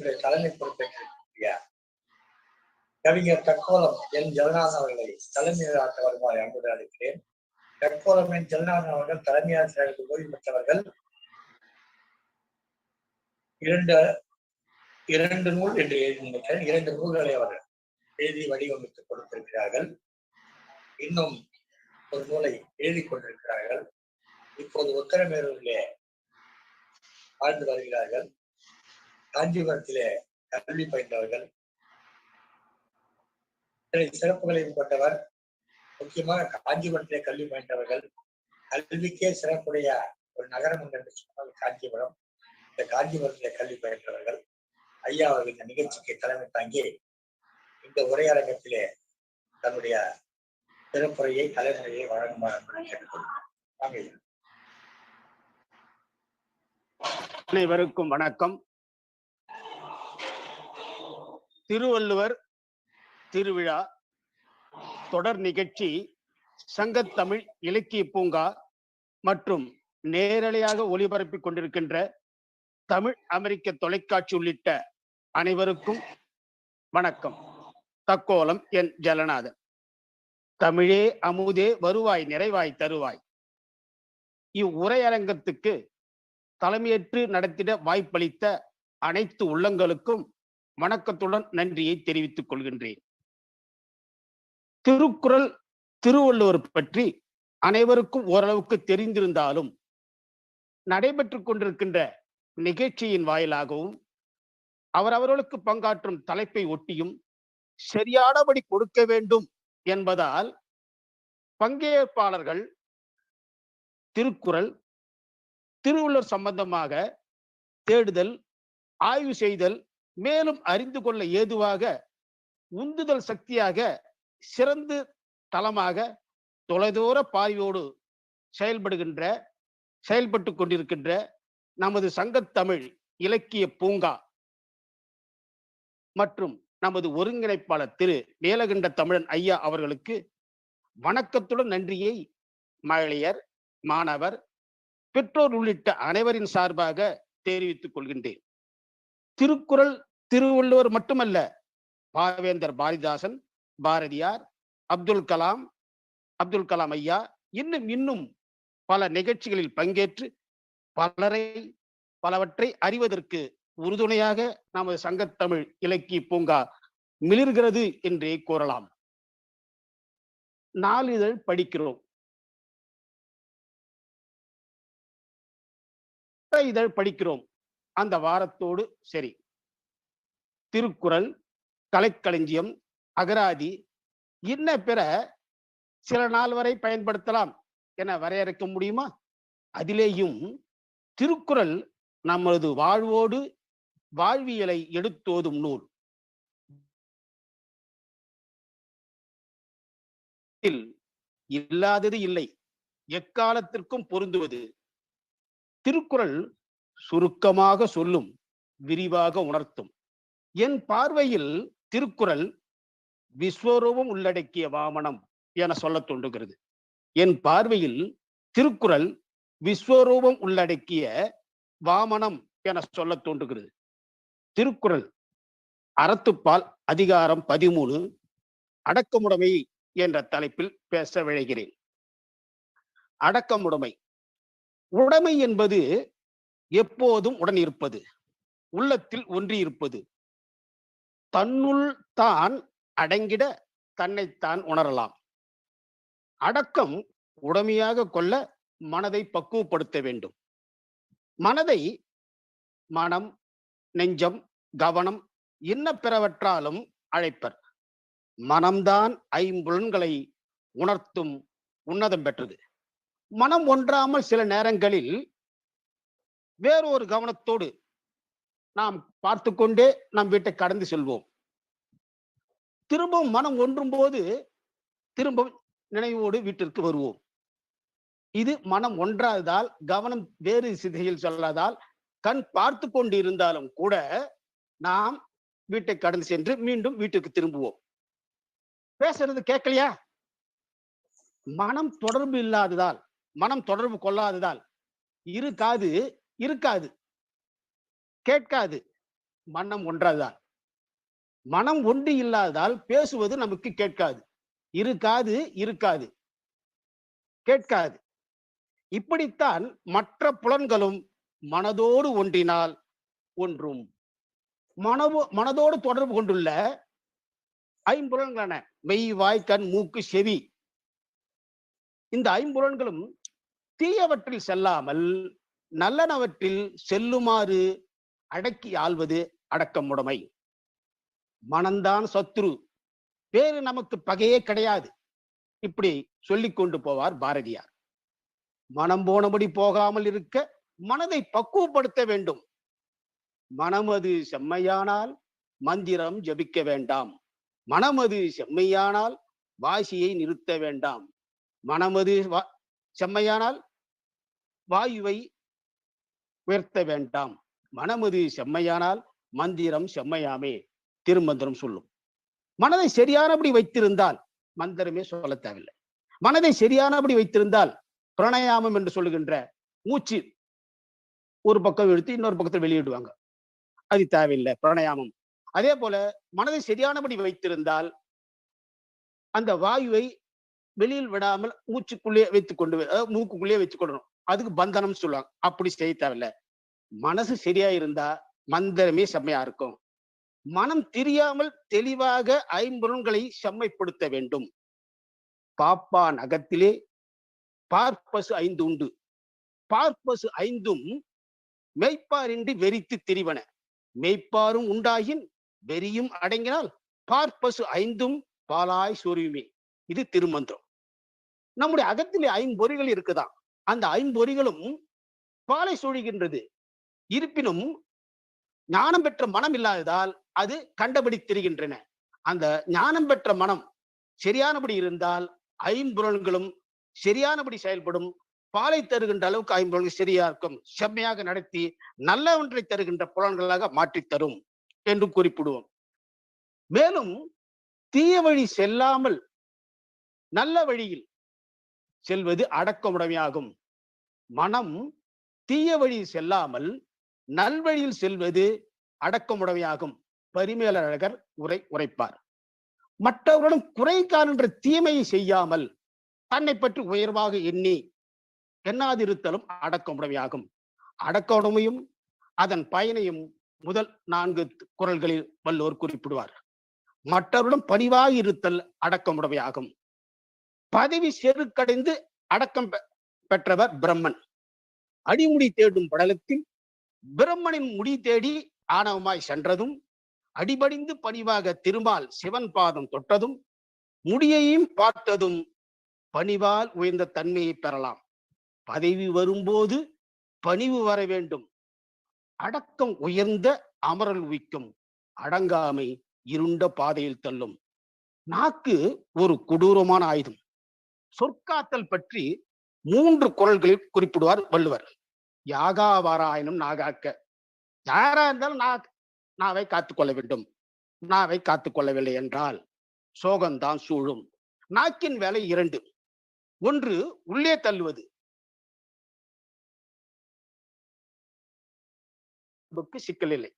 நிகழ்ச்சியுடைய தலைமை பொறுப்பேற்றிருக்கிற கவிஞர் தக்கோலம் என் ஜெகநாதன் அவர்களை தலைமையாக்க வருமாறு அன்புடன் அழைக்கிறேன் தக்கோலம் என் ஜெகநாதன் அவர்கள் தலைமை ஆசிரியர்களுக்கு ஓய்வு பெற்றவர்கள். இரண்டு இரண்டு நூல் என்று எழுதி நினைக்கிறேன் இரண்டு நூல்களை அவர்கள் எழுதி வடிவமைத்து கொடுத்திருக்கிறார்கள். இன்னும் ஒரு நூலை எழுதி கொண்டிருக்கிறார்கள். இப்போது உத்தரமேரூரிலே வாழ்ந்து வருகிறார்கள். காஞ்சிபுரத்திலே கல்வி பயின்றவர்கள் சிறப்புகளையும் கொண்டவர் முக்கியமாக காஞ்சிபுரத்திலே கல்வி பயின்றவர்கள் கல்விக்கே சிறப்புடைய ஒரு நகரம் என்று சொன்னால் காஞ்சிபுரம். இந்த காஞ்சிபுரத்திலே கல்வி பயின்றவர்கள் ஐயா அவர்கள் இந்த நிகழ்ச்சிக்கு தலைமை தாங்கி இந்த உரையரங்கத்திலே தன்னுடைய சிறப்புரையை தலைமுறையை வழங்குமாறு கேட்டுக்கொள்கிறேன். அனைவருக்கும் வணக்கம். திருவள்ளுவர் திருவிழா தொடர் நிகழ்ச்சி சங்கத்தமிழ் இலக்கிய பூங்கா மற்றும் நேரலையாக ஒளிபரப்பிக் கொண்டிருக்கின்ற தமிழ் அமெரிக்க தொலைக்காட்சி உள்ளிட்ட அனைவருக்கும் வணக்கம். தக்கோலம் என் ஜலநாதன். தமிழே அமுதே வருவாய் நிறைவாய் தருவாய். இவ்வுரையரங்கத்துக்கு தலைமையேற்று நடத்திட வாய்ப்பளித்த அனைத்து உள்ளங்களுக்கும் வணக்கத்துடன் நன்றியை தெரிவித்துக் கொள்கின்றேன். திருக்குறள் திருவள்ளுவர் பற்றி அனைவருக்கும் ஓரளவுக்கு தெரிந்திருந்தாலும் நடைபெற்றுக் கொண்டிருக்கின்ற நிகழ்ச்சியின் வாயிலாகவும் அவரவர்களுக்கு பங்காற்றும் தலைப்பை ஒட்டியும் சரியானபடி கொடுக்க வேண்டும் என்பதால் பங்கேற்பாளர்கள் திருக்குறள் திருவள்ளுவர் சம்பந்தமாக தேடுதல் ஆய்வு செய்தல் மேலும் அறிந்து கொள்ள ஏதுவாக உந்துதல் சக்தியாக சிறந்து தளமாக தொலைதூர பார்வையோடு செயல்படுகின்ற செயல்பட்டு கொண்டிருக்கின்ற நமது சங்கத்தமிழ் இலக்கிய பூங்கா மற்றும் நமது ஒருங்கிணைப்பாளர் திரு மேலகண்ட தமிழன் ஐயா அவர்களுக்கு வணக்கத்துடன் நன்றியை மழையர் மாணவர் பெற்றோர் உள்ளிட்ட அனைவரின் சார்பாக தெரிவித்துக் கொள்கின்றேன். திருக்குறள் திருவள்ளுவர் மட்டுமல்ல. பாவேந்தர் பாரதிதாசன் பாரதியார் அப்துல் கலாம் அப்துல் கலாம் ஐயா இன்னும் இன்னும் பல நிகழ்ச்சிகளில் பங்கேற்று பலரை பலவற்றை அறிவதற்கு உறுதுணையாக நமது சங்கத்தமிழ் இலக்கிய பூங்கா மிளிர்கிறது என்றே கூறலாம். நாளிதழ் படிக்கிறோம். இதழ் படிக்கிறோம். அந்த வாரத்தோடு சரி. திருக்குறள் கலைக்களஞ்சியம் அகராதி இன்ன பிற சில நாள் வரை பயன்படுத்தலாம். என வரையறுக்க முடியுமா? அதிலேயும் திருக்குறள் நமது வாழ்வோடு வாழ்வியலை எடுத்தோதும் நூல். இல்லாதது இல்லை. எக்காலத்திற்கும் பொருந்துவது. திருக்குறள் சுருக்கமாக சொல்லும் விரிவாக உணர்த்தும். என் பார்வையில் திருக்குறள் விஸ்வரூபம் உள்ளடக்கிய வாமனம் என சொல்லத் தோன்றுகிறது. என் பார்வையில் திருக்குறள் விஸ்வரூபம் உள்ளடக்கிய வாமனம் என சொல்லத் தோன்றுகிறது. திருக்குறள் அறத்துப்பால் அதிகாரம் பதிமூணு அடக்கமுடைமை என்ற தலைப்பில் பேச விழைகிறேன். அடக்கமுடைமை. உடைமை என்பது எப்போதும் உடன் இருப்பது உள்ளத்தில் ஒன்றி இருப்பது தன்னுள் தான் அடங்கிட தன்னைத்தான் உணரலாம். அடக்கம் உடமையாக கொள்ள மனதை பக்குவப்படுத்த வேண்டும். மனதை மனம் நெஞ்சம் கவனம் இன்ன பிறவற்றாலும் அழைப்பர். மனம்தான் ஐம்புலன்களை உணர்த்தும் உன்னதம் பெற்றது. மனம் ஒன்றாமல் சில நேரங்களில் வேறொரு கவனத்தோடு நாம் பார்த்து கொண்டே நம் வீட்டை கடந்து செல்வோம். திரும்பவும் மனம் ஒன்றும் போது திரும்பவும் நினைவோடு வீட்டிற்கு வருவோம். இது மனம் ஒன்றாததால் கவனம் வேறு சிதையில் சொல்லாதால் கண் பார்த்து கொண்டு இருந்தாலும் கூட நாம் வீட்டை கடந்து சென்று மீண்டும் வீட்டுக்கு திரும்புவோம். பேசுறது கேட்கலையா? மனம் தொடர்பு இல்லாததால் மனம் தொடர்பு கொள்ளாததால் இரு காது இருக்காது. கேட்காது. மனம் ஒன்றாதான் மனம் ஒன்று இல்லாததால் பேசுவது நமக்கு கேட்காது. இருக்காது இருக்காது. கேட்காது. இப்படித்தான் மற்ற புலன்களும் மனதோடு ஒன்றினால் ஒன்றும். மனவோ மனதோடு தொடர்பு கொண்டுள்ள ஐம்புலன்களான மெய் வாய் கண் மூக்கு செவி. இந்த ஐம்புலன்களும் தீயவற்றில் செல்லாமல் நல்லனவற்றில் செல்லுமாறு அடக்கி ஆள்வது அடக்கமுடைமை. மனந்தான் சத்ரு. வேறு நமக்கு பகையே கிடையாது. இப்படி சொல்லி கொண்டு போவார் பாரதியார். மனம் போனபடி போகாமல் இருக்க மனதை பக்குவப்படுத்த வேண்டும். மனமது செம்மையானால் மந்திரம் ஜபிக்க வேண்டாம். மனமது செம்மையானால் வாசியை நிறுத்த வேண்டாம். மனமது வா- செம்மையானால் வாயுவை உயர்த்த வேண்டாம். மனமது செம்மையானால் மந்திரம் செம்மையாமே திருமந்திரம் சொல்லும். மனதை சரியானபடி வைத்திருந்தால் மந்திரமே சொல்ல தேவையில்லை. மனதை சரியானபடி வைத்திருந்தால் பிரணயாமம் என்று சொல்லுகின்ற மூச்சு ஒரு பக்கம் எடுத்து இன்னொரு பக்கத்தில் வெளியிடுவாங்க. அது தேவையில்லை பிரணயாமம். அதே போல மனதை சரியானபடி வைத்திருந்தால் அந்த வாயுவை வெளியில் விடாமல் மூச்சுக்குள்ளே வைத்துக் கொண்டு மூக்குக்குள்ளேயே வச்சு கொள்ளணும் அதுக்கு பந்தனம் சொல்லுவாங்க. அப்படி செய்ய தேவையில்ல. மனசு சரியா இருந்தா மந்திரமே செம்மையா இருக்கும். மனம் தெரியாமல் தெளிவாக ஐம்பொருள்களை செம்மைப்படுத்த வேண்டும். பாப்பான் அகத்திலே பார்ப்பசு ஐந்து உண்டு. பார்ப்பசு ஐந்தும் மெய்ப்பாரின்றி வெறித்து திரிவன. மெய்ப்பாரும் உண்டாயின் வெறியும் அடங்கினால் பார்ப்பசு ஐந்தும் பாலாய் சொரியுமே. இது திருமந்திரம். நம்முடைய அகத்திலே ஐம்பொறிகள் இருக்குதாம். அந்த ஐம்பொறிகளும் பாலை சொழிகின்றது இருப்பினும் ஞானம் பெற்ற மனம் இல்லாததால் அது கண்டபடி திரிகின்றன. அந்த ஞானம் பெற்ற மனம் சரியானபடி இருந்தால் ஐம்புலன்களும் சரியானபடி செயல்படும். பாலை தருகின்ற அளவுக்கு ஐம்புலன்கள் சரியா இருக்கும். செம்மையாக நடத்தி நல்ல ஒன்றை தருகின்ற புலன்களாக மாற்றி தரும் என்று குறிப்பிடுவோம். மேலும் தீய வழி செல்லாமல் நல்ல வழியில் செல்வது அடக்கமுடைமையாகும். மனம் தீய வழி செல்லாமல் நல்வழியில் செல்வது அடக்கமுடைமையாகும். பரிமேலழகர் உரை உரைப்பார். மற்றவர்களும் குறை காண்கின்ற தீமையை செய்யாமல் தன்னை பற்றி உயர்வாக எண்ணி எண்ணாதிருத்தலும் அடக்கமுடைமையாகும். அடக்கமுடைமையும் அதன் பயனையும் முதல் நான்கு குரல்களில் வல்லோர் குறிப்பிடுவார். மற்றவர்களும் பணிவாக இருத்தல் அடக்கமுடைமையாகும். பதவி செருக்கடைந்து அடக்கம் பெ- பெற்றவர் பிரம்மன். அடிமுடி தேடும் படலத்தில் பிரம்மனின் முடி தேடி ஆணவமாய் சென்றதும் அடிபடிந்து பணிவாக திருமால் சிவன் பாதம் தொட்டதும் முடியையும் பார்த்ததும் பணிவால் உயர்ந்த தன்மையை பெறலாம். பதவி வரும்போது பணிவு வர வேண்டும். அடக்கம் உயர்ந்த அமரல் உய்க்கும். அடங்காமை இருண்ட பாதையில் தள்ளும். நாக்கு ஒரு கொடூரமான ஆயுதம். சொற்காத்தல் பற்றி மூன்று குரல்களில் குறிப்பிடுவார் வள்ளுவர். யாகாவாராயினும் நாகாக்க யாரா இருந்தாலும் நா நாவை காத்துக்கொள்ள வேண்டும். நாவை காத்துக்கொள்ளவில்லை என்றால் சோகம்தான் சூழும். நாக்கின் வேலை இரண்டு. ஒன்று உள்ளே தள்ளுவது. உடம்புக்கு சிக்கல் இல்லை.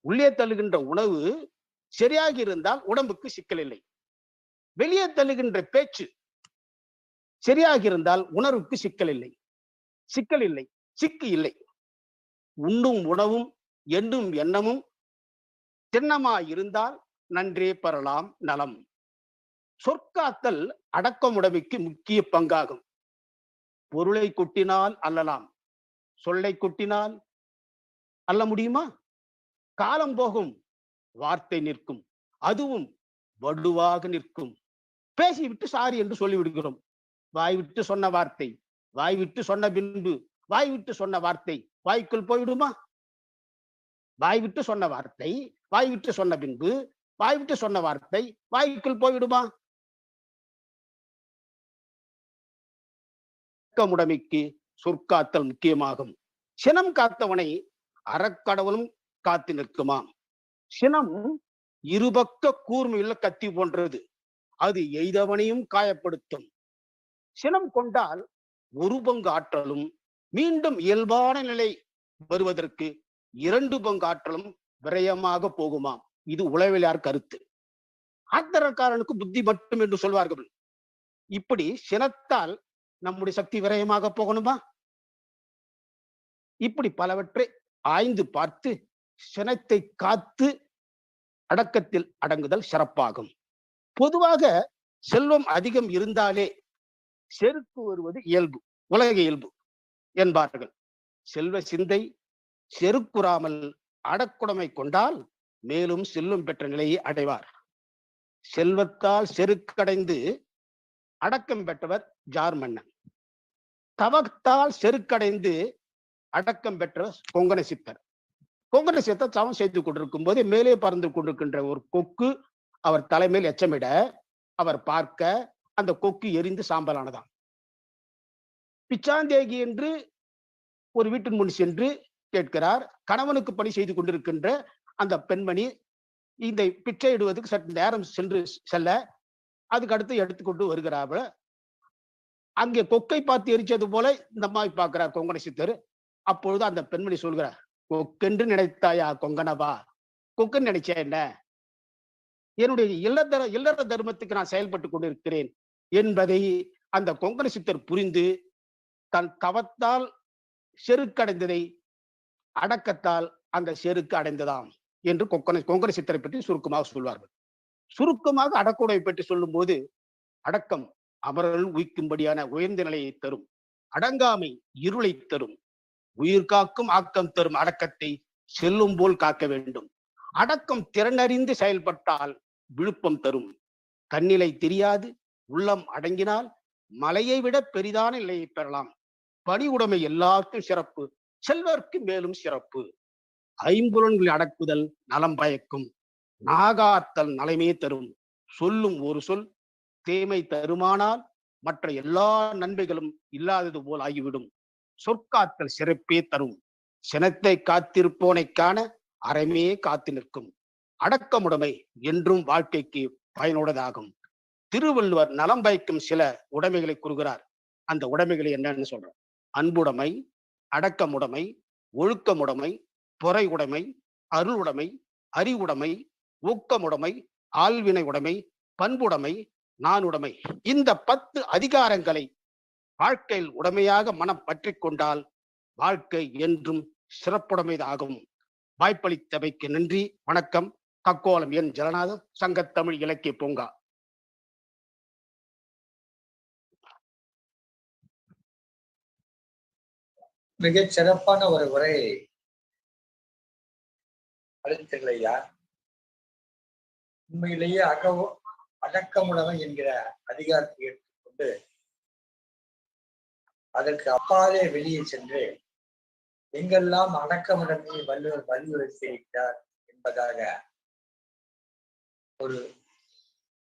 உள்ளே தள்ளுகின்ற உணவு சரியாக இருந்தால் உடம்புக்கு சிக்கல் இல்லை. வெளியே தள்ளுகின்ற பேச்சு சரியாக இருந்தால் உணர்வுக்கு சிக்கல் இல்லை. சிக்கல் இல்லை சிக்கு இல்லை. உண்டும் உணவும் எண்ணும் எண்ணமும் திண்ணமாயிருந்தால் நன்றே பெறலாம் நலம். சொற்காத்தல் அடக்கமுடைமைக்கு முக்கிய பங்காகும். பொருளை கொட்டினால் அல்லலாம் சொல்லை கொட்டினால் அல்ல முடியுமா? காலம் போகும் வார்த்தை நிற்கும் அதுவும் வடுவாக நிற்கும். பேசிவிட்டு சாரி என்று சொல்லிவிடுகிறோம். வாய் விட்டு சொன்ன வார்த்தை. வாய் விட்டு சொன்ன பின்பு வாய் விட்டு சொன்ன வார்த்தை வாய்க்குள் போயிடுமா வாய் விட்டு சொன்ன வார்த்தை வாய் விட்டு சொன்ன பின்பு வாய் விட்டு சொன்ன வார்த்தை வாய்க்குள் போய்விடுமா? முடமைக்கு சொற்காத்தல் முக்கியமாகும். சினம் காத்தவனை அறக்கடவுளும் காத்து நிற்குமாம். சினம் இருபக்க கூர்மையுள்ள கத்தி போன்றது. அது எய்தவனையும் காயப்படுத்தும். சினம் கொண்டால் ஒரு பங்கு ஆற்றலும் மீண்டும் இயல்பான நிலை வருவதற்கு இரண்டு பங்கு ஆற்றலும் விரயமாக போகுமாம் இது உளவிலார் கருத்து. ஆத்திரக்காரனுக்கு புத்தி மட்டும் என்று சொல்வார்கள். இப்படி சினத்தால் நம்முடைய சக்தி விரயமாக போகணுமா? இப்படி பலவற்றை ஆய்ந்து பார்த்து சினத்தை காத்து அடக்கத்தில் அடங்குதல் சிறப்பாகும். பொதுவாக செல்வம் அதிகம் இருந்தாலே செருக்கு வருவது இயல்பு உலக இயல்பு என்பார்கள். செல்வ சிந்தை செருக்குறாமல் அடக்குடமை கொண்டால் மேலும் செல்லும் பெற்ற நிலையை அடைவார். செல்வத்தால் செருக்கடைந்து அடக்கம் பெற்றவர் ஜார் மன்னன். தவத்தால் செருக்கடைந்து அடக்கம் பெற்றவர் கொங்கண சித்தர். கொங்கண சித்தர் சமம் செய்து கொண்டிருக்கும் போது மேலே பறந்து கொண்டிருக்கின்ற ஒரு கொக்கு அவர் தலைமையில் எச்சமிட அவர் பார்க்க அந்த கொக்கு எரிந்து சாம்பலானதாம். பிச்சாந்தேகி என்று ஒரு வீட்டின் முன் சென்று கேட்கிறார் கணவனுக்கு பணி செய்து கொண்டிருக்கின்ற அந்த பெண்மணி இந்த பிச்சை இடுவதற்கு சற்று நேரம் சென்று செல்ல அதுக்கு அடுத்து எடுத்துக்கொண்டு வருகிறாள் அங்கே கொக்கை பார்த்து எரிச்சது போல இந்த அம்மாவை பார்க்கிறார் கொங்கண சித்தர். அப்பொழுது அந்த பெண்மணி சொல்கிறார் கொக்கென்று நினைத்தாயா கொங்கணவா? கொக்குன்னு நினைச்சா என்ன? என்னுடைய இல்லற இல்லற தர்மத்துக்கு நான் செயல்பட்டு கொண்டிருக்கிறேன். என்பதை அந்த கொங்கண சித்தர் புரிந்து தன் தவத்தால் செருக்கடைந்ததை அடக்கத்தால் அந்த செருக்கு அடைந்ததாம் என்று கொங்கண கொங்கண சித்தரை பற்றி சுருக்கமாக சொல்வார்கள். சுருக்கமாக அடக்குடை பற்றி சொல்லும் போது அடக்கம் அமரல் உயிக்கும்படியான உயர்ந்த நிலையை தரும். அடங்காமை இருளை தரும். உயிர் காக்கும் ஆக்கம் தரும் அடக்கத்தை செல்லும் போல் காக்க வேண்டும். அடக்கம் திறனறிந்து செயல்பட்டால் விழுப்பம் தரும். தன்னிலை தெரியாது உள்ளம் அடங்கினால் மலையை விட பெரிதான நிலையை பெறலாம். பணி உடைமை எல்லாருக்கும் சிறப்பு செல்வர்க்கு மேலும் சிறப்பு. ஐம்புலன்களை அடக்குதல் நலம் பயக்கும். நாகாத்தல் நலமே தரும். சொல்லும் ஒரு சொல் தேமை தருமானால் மற்ற எல்லா நன்மைகளும் இல்லாதது போல் ஆகிவிடும். சொற்காத்தல் சிறப்பே தரும். சினத்தை காத்திருப்போனை காண அறமே காத்து நிற்கும். அடக்கமுடைமை என்றும் வாழ்க்கைக்கு பயனுள்ளதாகும் திருவள்ளுவர் நலம் பயக்கும் சில உடைமைகளை கூறுகிறார். அந்த உடைமைகளை என்னன்னு சொல்றோம். அன்புடைமை அடக்கமுடைமை ஒழுக்கமுடைமை பொறை உடைமை அருளுடைமை அறிவுடைமை ஊக்கமுடைமை ஆழ்வினை உடைமை பண்புடைமை நானுடைமை. இந்த பத்து அதிகாரங்களை வாழ்க்கையில் உடைமையாக மனம் பற்றி கொண்டால் வாழ்க்கை என்றும் சிறப்புடைமைதாகும். வாய்ப்பளித்தவைக்கு நன்றி. வணக்கம். கக்கோலம் என் ஜலநாதம் சங்கத்தமிழ் இலக்கிய பூங்கா. மிகச் சிறப்பான ஒரு உரையை அளித்தீர்கள் ஐயா உண்மையிலேயே அகவோ அடக்கமுடைமை என்கிற அதிகாரத்தை எடுத்துக்கொண்டு அதற்கு அப்பாலே வெளியே சென்று எங்கெல்லாம் அடக்கமுடைமையை வள்ளுவர் வலியுறுத்தியிருக்கிறார் என்பதாக ஒரு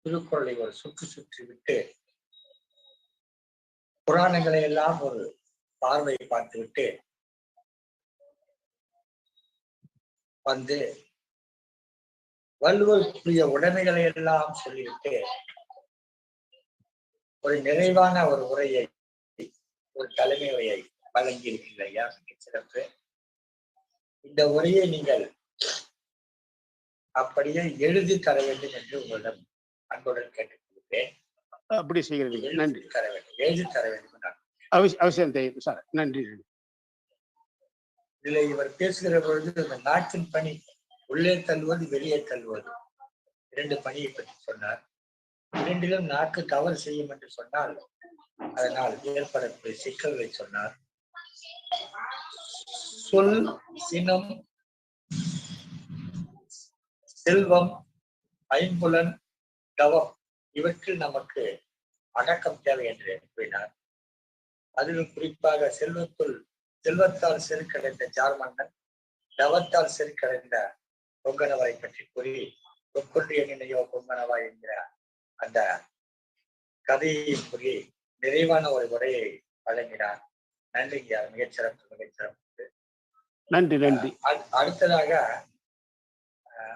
திருக்குறளை ஒரு சுற்றி சுற்றி விட்டு புராணங்களை எல்லாம் ஒரு பார்வை பார்த்துவிட்டு வந்து வள்ளுவருக்குரிய உடைமைகளை எல்லாம் சொல்லிவிட்டு ஒரு நிறைவான ஒரு உரையை ஒரு தலைமை உரையை வழங்கி சிறப்பு. இந்த உரையை நீங்கள் அப்படியே எழுதி தர வேண்டும் என்று உங்களிடம் அன்புடன் கேட்டுக்கொள்கிறேன். அப்படி செய்கிறீர்கள். நன்றி. தர வேண்டும். எழுதி தர வேண்டும். நான் அவசியம் அவசியம் தேவை. சார் நன்றி நன்றி. இதுல இவர் பேசுகிற பொழுது இந்த நாட்டின் பணி உள்ளே தள்ளுவது வெளியே தள்ளுவது. இரண்டு பணியை பற்றி சொன்னார். இரண்டிலும் நாக்கு தவறு செய்யும் என்று சொன்னால் அதனால் ஏற்படக்கூடிய சிக்கல்களை சொன்னார். சொல் சினம் செல்வம் ஐம்புலன் தவம் இவற்றில் நமக்கு அடக்கம் தேவை என்று கூறினார் அதிலும் குறிப்பாக செல்வத்துள் செல்வத்தால் செருக்கடைந்த ஜார்மன்னன் தவத்தால் செருக்கடைந்த பொங்கனவாய் பற்றி கூறி கொன்றிய நினையோ பொங்கனவா என்கிற அந்த கதையை கூறி நிறைவான ஒரு உரையை வழங்கினார். நன்றிங்க மிகச்சிறப்பு மிகச்சிறப்பு. நன்றி நன்றி. அடுத்ததாக